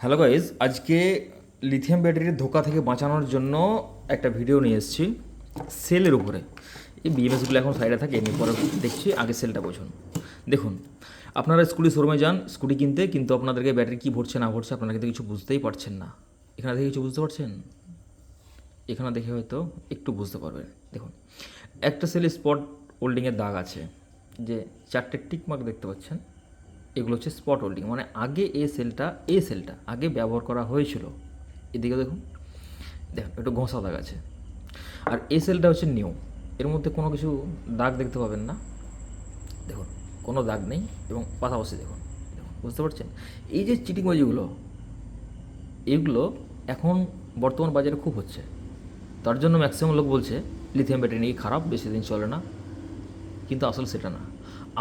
Hello guys আজকে lithium ব্যাটারির ধোকা থেকে বাঁচানোর জন্য একটা ভিডিও নিয়ে এসেছি সেলের উপরে। এই বিএমএসগুলো এখন সাইডে থাকে, এমনি পরে দেখছি, আগে সেলটা বোঝুন। দেখুন, আপনারা স্কুটি শোরুমে যান, স্কুটি কিনতে, কিন্তু আপনাদেরকে ব্যাটারি কী ভরছে, না ভরছে, আপনারা কিন্তু কিছু বুঝতেই পারছেন না। এখানে থেকে কিছু বুঝতে পারছেন? এখানে দেখে হয়তো একটু বুঝতে পারবেন। দেখুন, একটা সেলে স্পট হোল্ডিংয়ের দাগ আছে, যে চারটে টিক মার্ক দেখতে পাচ্ছেন। এগুলো হচ্ছে স্পট হোল্ডিং মানে আগে এ সেলটা এ সেলটা আগে ব্যবহার করা হয়েছিল। এদিকে দেখুন দেখুন, একটু ঘষা দাগ আছে। আর এ সেলটা হচ্ছে নিউ এর মধ্যে কোনো কিছু দাগ দেখতে পাবেন না। দেখুন, কোনো দাগ নেই এবং পাশাপাশি দেখুন দেখুন, বুঝতে পারছেন? এই যে চিটিংবাজিগুলো এগুলো এখন বর্তমান বাজারে খুব হচ্ছে। তার জন্য ম্যাক্সিমাম লোক বলছে লিথিয়াম ব্যাটারি নিয়ে খারাপ, বেশি দিন চলে না। কিন্তু আসলে সেটা না।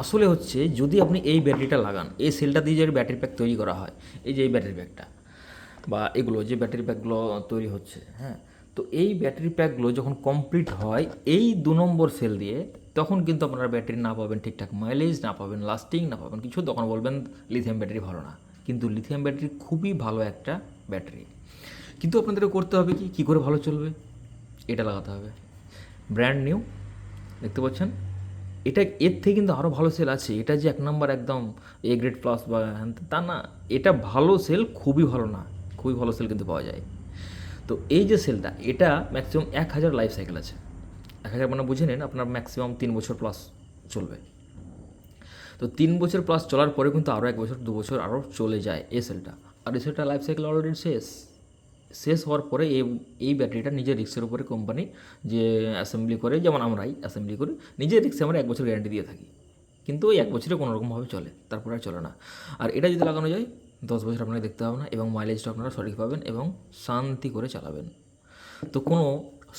আসলে হচ্ছে যদি আপনি এই ব্যাটারিটা লাগান, এই সেলটা দিয়ে যে ব্যাটারি প্যাক তৈরি করা হয়, এই যে এই ব্যাটারি প্যাকটা বা এগুলো যে ব্যাটারি প্যাকগুলো তৈরি হচ্ছে হ্যাঁ তো এই ব্যাটারি প্যাকগুলো যখন কমপ্লিট হয় এই দু নম্বর সেল দিয়ে, তখন কিন্তু আপনারা ব্যাটারি না পাবেন ঠিকঠাক মাইলেজ না পাবেন লাস্টিং না পাবেন কিছু। তখন বলবেন লিথিয়াম ব্যাটারি ভালো না। কিন্তু লিথিয়াম ব্যাটারি খুবই ভালো একটা ব্যাটারি। কিন্তু আপনাদেরকে করতে হবে কি? কী করে ভালো চলবে? এটা লাগাতে হবে। ব্র্যান্ড নিউ দেখতে পাচ্ছেন? এটা এর থেকে কিন্তু আরও ভালো সেল আছে। এটা যে এক নম্বর একদম এ গ্রেড প্লাস বা তা না, এটা ভালো সেল খুবই ভালো না, খুবই ভালো সেল কিন্তু পাওয়া যায়। তো এই যে সেলটা এটা ম্যাক্সিমাম এক হাজার লাইফ সাইকেল আছে। এক হাজার মানে বুঝে নিন, আপনার ম্যাক্সিমাম তিন বছর প্লাস চলবে। তো তিন বছর প্লাস চলার পরে কিন্তু আরও এক বছর, দু বছর আরও চলে যায় এই সেলটা আর এই সেলটা লাইফ সাইকেল অলরেডি শেষ। শেষ হওয়ার পরে এই এই ব্যাটারিটা নিজের রিক্সের উপরে কোম্পানি যে অ্যাসেম্বলি করে, যেমন আমরাই অ্যাসেম্বলি করি, নিজের রিক্সে আমরা এক বছর গ্যারান্টি দিয়ে থাকি। কিন্তু ওই এক বছরে কোনো রকমভাবে চলে, তারপরে আর চলে না। আর এটা যদি লাগানো যায়, দশ বছর আপনাকে দেখতে হবে না এবং মাইলেজটা আপনারা সঠিক পাবেন এবং শান্তি করে চালাবেন। তো কোনো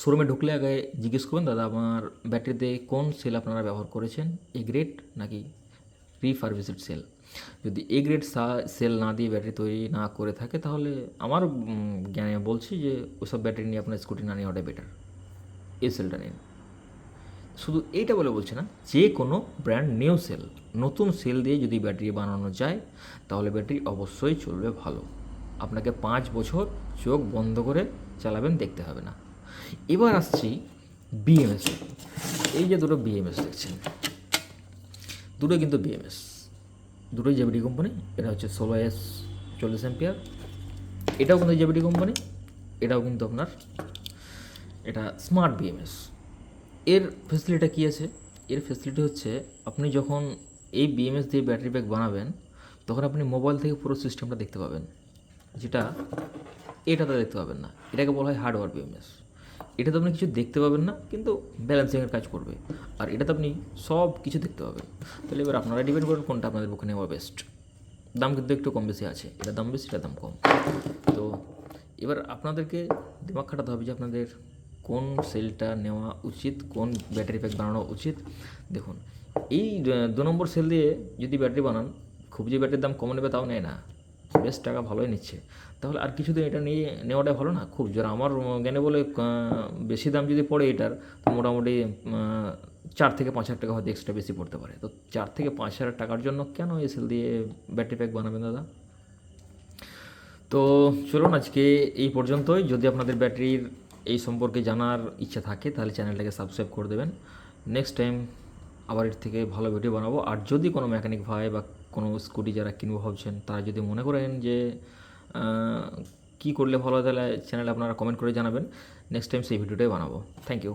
শোরুমে ঢুকলে আগে জিজ্ঞেস করবেন, দাদা, আমার ব্যাটারিতে কোন সেল আপনারা ব্যবহার করেছেন? এ গ্রেড নাকি রিফার্ভিসড সেল যদি এ গ্রেড সেল না দিয়ে ব্যাটারি তৈরি না করে থাকে, তাহলে আমার জ্ঞানে বলছি যে ওসব ব্যাটারি নিয়ে আপনার স্কুটি না নেওয়াটাই বেটার এই সেলটা নিন। শুধু এইটা বলে বলছে না, যে কোনো ব্র্যান্ড নিউ সেল নতুন সেল দিয়ে যদি ব্যাটারি বানানো যায়, তাহলে ব্যাটারি অবশ্যই চলবে ভালো। আপনাকে পাঁচ বছর চোখ বন্ধ করে চালাবেন, দেখতে হবে না। এবার আসছি বিএমএস এই যে দুটো বিএমএস দেখছেন। দুটো কিন্তু বিএমএস দুটোই জেবিডি কোম্পানি এটা হচ্ছে ষোলো এস চল্লিশ এম্পিয়ার এটাও কিন্তু জেবিডি কোম্পানি এটাও কিন্তু আপনার, এটা স্মার্ট বিএমএস এর ফেসিলিটিটা কী আছে? এর ফেসিলিটি হচ্ছে আপনি যখন এই বিএমএস দিয়ে ব্যাটারি ব্যাগ বানাবেন, তখন আপনি মোবাইল থেকে পুরো সিস্টেমটা দেখতে পাবেন। যেটা এটাতে দেখতে পাবেন না। এটাকে বলা হয় হার্ডওয়্যার বিএমএস এটাতে আপনি কিছু দেখতে পাবেন না, কিন্তু ব্যালেন্সিংয়ের কাজ করবে। আর এটাতে আপনি সব কিছু দেখতে পাবেন। তাহলে এবার আপনারা ডিপেন্ড করেন কোনটা আপনাদের পক্ষে নেওয়া বেস্ট দাম কিন্তু একটু কম বেশি আছে। এটা দাম বেশি, এটা দাম কম। তো এবার আপনাদেরকে দিমাগ খাটাতে হবে যে আপনাদের কোন সেলটা নেওয়া উচিত, কোন ব্যাটারি প্যাক বানানো উচিত। দেখুন, এই দু নম্বর সেল দিয়ে যদি ব্যাটারি বানান, খুব যে ব্যাটারির দাম কম নেবে তাও নেয় না। বেশ টাকা ভালোই নিচ্ছে। তাহলে আর কিছুদিন এটা নিয়ে নেওয়াটাই ভালো না? খুব জোর। আমার জ্ঞানে বলে বেশি দাম যদি পড়ে এটার, তো মোটামুটি চার থেকে পাঁচ হাজার টাকা হয়তো এক্সট্রা বেশি পড়তে পারে। তো চার থেকে পাঁচ হাজার টাকার জন্য কেন এই সেল দিয়ে ব্যাটারি প্যাক বানাবেন দাদা? তো চলুন আজকে এই পর্যন্তই। যদি আপনাদের ব্যাটারির এই সম্পর্কে জানার ইচ্ছা থাকে, তাহলে চ্যানেলটাকে সাবস্ক্রাইব করে দেবেন। নেক্সট টাইম আবার এর থেকে ভালো ভিডিও বানাবো। আর যদি কোনো মেকানিক ভাই বা কোনো স্কুটি যারা কিনবো ভাবছেন, তারা যদি মনে করেন যে কী করলে ভালো তাহলে চ্যানেলে আপনারা কমেন্ট করে জানাবেন। নেক্সট টাইম সেই ভিডিওটাই বানাবো। Thank you